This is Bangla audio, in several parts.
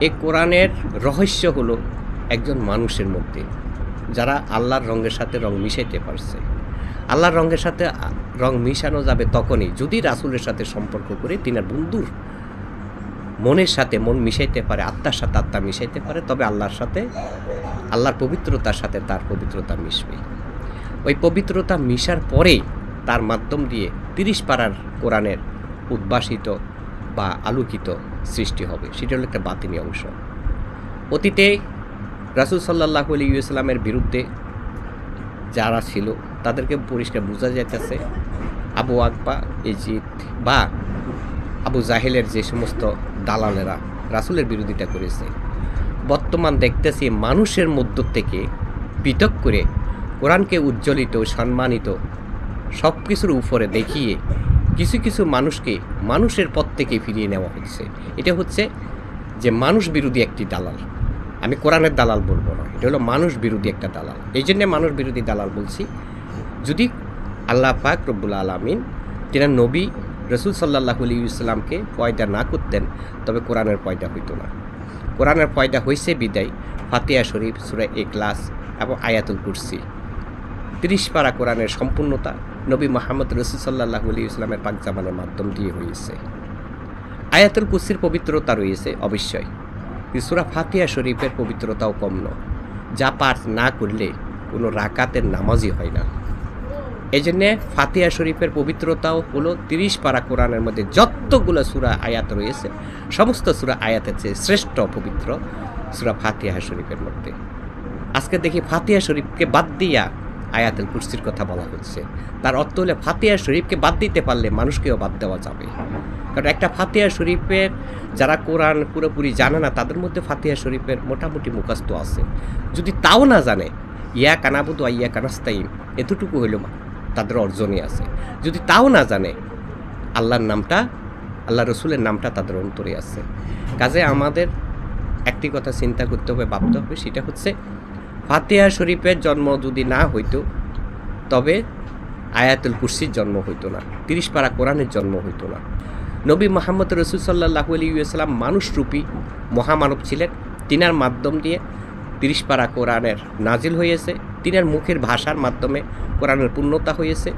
এই কোরআনের রহস্য হলো একজন মানুষের মধ্যে, যারা আল্লাহর রঙের সাথে রং মিশাইতে পারছে। আল্লাহর রঙের সাথে রং মিশানো যাবে তখনই যদি রাসুলের সাথে সম্পর্ক করে তিনার বন্ধুর মনের সাথে মন মিশাইতে পারে, আত্মার সাথে আত্মা মিশাইতে পারে, তবে আল্লাহর সাথে, আল্লাহর পবিত্রতার সাথে তার পবিত্রতা মিশবে। ওই পবিত্রতা মিশার পরেই তার মাধ্যম দিয়ে তিরিশ পাড়ার কোরআনের উদ্ভাসিত বা আলোকিত সৃষ্টি হবে, সেটা হলো একটা বাতিনি অংশ। অতীতে রাসুল সাল্লাহ আলী ইসলামের বিরুদ্ধে যারা ছিল, তাদেরকে পরিষ্কার বোঝা যাইতেছে, আবু আকবা, ইজিদ বা আবু জাহেলের যে সমস্ত দালালেরা রাসুলের বিরোধিতা করেছে। বর্তমান দেখতেছি মানুষের মধ্য থেকে পৃথক করে কোরআনকে উজ্জ্বলিত, সম্মানিত সব কিছুর উপরে দেখিয়ে কিছু কিছু মানুষকে মানুষের পথ থেকে ফিরিয়ে নেওয়া হচ্ছে। এটা হচ্ছে যে মানুষ বিরোধী একটি দালাল। আমি কোরআনের দালাল বলব না, এটা হলো মানুষ বিরোধী একটা দালাল। এই জন্যে মানুষ বিরোধী দালাল বলছি, যদি আল্লাহ পাক রব্বুল আলমিন তিনি নবী রসুল সাল্লাহ আলী ইসলামকে পয়দা না করতেন, তবে কোরআনের পয়দা হইতো না। কোরআনের পয়দা হয়েছে বিদায় ফাতিয়া শরীফ, সুরা ক্লাস এবং আয়াতুল কুরসি। তিরিশ পারা কোরআনের সম্পূর্ণতা নবী মোহাম্মদ রসুল সাল্লাহ আলী ইসলামের পাকজামানের মাধ্যম দিয়ে হয়েছে আয়াতুল কুরসির পবিত্রতা রয়েছে, অবশ্যই। সুরা ফাতিয়া শরীফের পবিত্রতাও কম নয়। যা পাঠ না করলে কোনো রাকাতের নামাজই হয় না। এই জন্যে ফাতিয়া শরীফের পবিত্রতাও হলো তিরিশ পারা কোরআনের মধ্যে যতগুলো সুরা আয়াত রয়েছে, সমস্ত সুরা আয়াতের চেয়ে শ্রেষ্ঠ পবিত্র সুরা ফাতিয়া শরীফের মধ্যে। আজকে দেখি ফাতিয়া শরীফকে বাদ দিয়া আয়াতুল কুরসির কথা বলা হচ্ছে তার অর্থ হলে, ফাতিহা শরীফকে বাদ দিতে পারলে মানুষকেও বাদ দেওয়া যাবে। কারণ একটা ফাতিহা শরীফের যারা কোরআন পুরোপুরি জানে না, তাদের মধ্যে ফাতিহা শরীফের মোটামুটি মুখস্থ আছে। যদি তাও না জানে ইয়া কানাবুদু ইয়া কানাস্তাইম এতটুকু হইল তাদের অর্জনই আছে। যদি তাও না জানে, আল্লাহর নামটা আল্লাহ রসুলের নামটা তাদের অন্তরে আছে। কাজে আমাদের একটি কথা চিন্তা করতে হবে, ভাবতে হবে, সেটা হচ্ছে ফাতিহা শরীফের জন্ম যদি না হইতো, তবে আয়াতুল কুরসির জন্ম হইতো না, তিরিশ পারা কোরআনের জন্ম হইতো না। নবী মোহাম্মদ রসুল সাল্লাহ আলী ইসলাম মানুষরূপী মহামানব ছিলেন। তিনার মাধ্যম দিয়ে তিরিশ পারা কোরআনের নাজিল হয়েছে তিনার মুখের ভাষার মাধ্যমে কোরআনের পূর্ণতা হয়েছে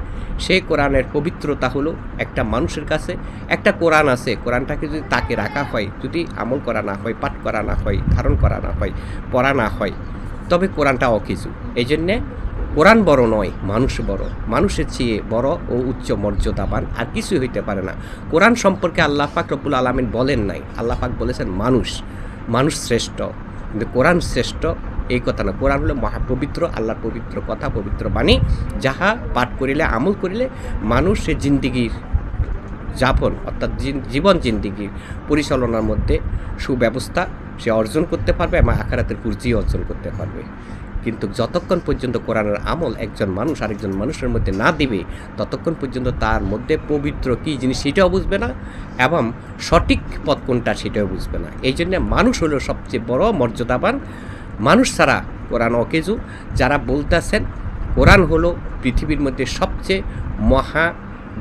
সেই কোরআনের পবিত্রতা হলো একটা মানুষের কাছে। একটা কোরআন আছে, কোরআনটাকে যদি তাকে রাখা হয়, যদি আমল করা না হয়, পাঠ করা না হয়, ধারণ করা না হয়, পড়া না হয় তবে কোরআনটা অকিছু এই জন্যে কোরআন বড় নয়, মানুষ বড়। মানুষের চেয়ে বড় ও উচ্চ মর্যাদাবান আর কিছুই হইতে পারে না। কোরআন সম্পর্কে আল্লাহ পাক রব্বুল আলমিন বলেন নাই। আল্লাহ পাক বলেছেন, মানুষ মানুষ শ্রেষ্ঠ। কিন্তু কোরআন শ্রেষ্ঠ, এই কথা না। কোরআন হলো মহাপবিত্র, আল্লাহর পবিত্র কথা, পবিত্র বাণী। যাহা পাঠ করিলে, আমল করিলে মানুষ সে জিন্দিগির যাপন, অর্থাৎ জীবন জিন্দিগির পরিচালনার মধ্যে সুব্যবস্থা সে অর্জন করতে পারবে এবং আখারাতের পুঁজি অর্জন করতে পারবে। কিন্তু যতক্ষণ পর্যন্ত কোরআনের আমল একজন মানুষ আরেকজন মানুষের মধ্যে না দিবে, ততক্ষণ পর্যন্ত তার মধ্যে পবিত্র কী জিনিস সেটাও বুঝবে না এবং সঠিক পথ কোনটা সেটাও বুঝবে না। এই জন্য মানুষ হলো সবচেয়ে বড় মর্যাদাবান মানুষ ছাড়া কোরআন অকেজু। যারা বলতেছেন, কোরআন হলো পৃথিবীর মধ্যে সবচেয়ে মহা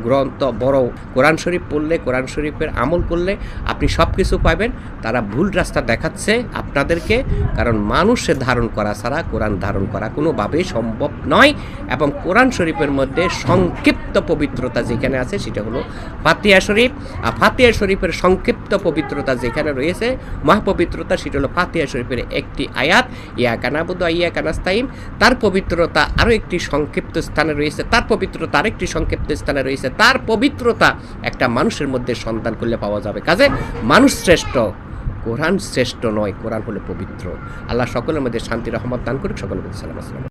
গ্রন্থ বড় কোরআন শরীফ পড়লে, কোরআন শরীফের আমল করলে আপনি সব কিছু পাবেন। তারা ভুল রাস্তা দেখাচ্ছে আপনাদেরকে, কারণ মানুষের ধারণ করা ছাড়া কোরআন ধারণ করা কোনোভাবেই সম্ভব নয়, এবং কোরআন শরীফের মধ্যে সংক্ষিপ্ত পবিত্রতা যেখানে আছে সেটা হলো ফাতিয়া শরীফ। আর ফাতিয়া শরীফের সংক্ষিপ্ত পবিত্রতা যেখানে রয়েছে, মহাপবিত্রতা সেটা হলো ফাতিয়া শরীফের একটি আয়াত ইয়া কানাবুদ ইয়া কানাস্তাইম তার পবিত্রতা আরও একটি সংক্ষিপ্ত স্থানে রয়েছে, তার পবিত্রতা আরেকটি সংক্ষিপ্ত স্থানে রয়েছে। তার পবিত্রতা একটা মানুষের মধ্যে সন্তান করলে পাওয়া যাবে। কাজে মানুষ শ্রেষ্ঠ, কোরআন শ্রেষ্ঠ নয়, কোরআন হলো পবিত্র। আল্লাহ সকলের মধ্যে শান্তি, রহমত দান করুক, সকলের মধ্যে সালাম, আসসালাম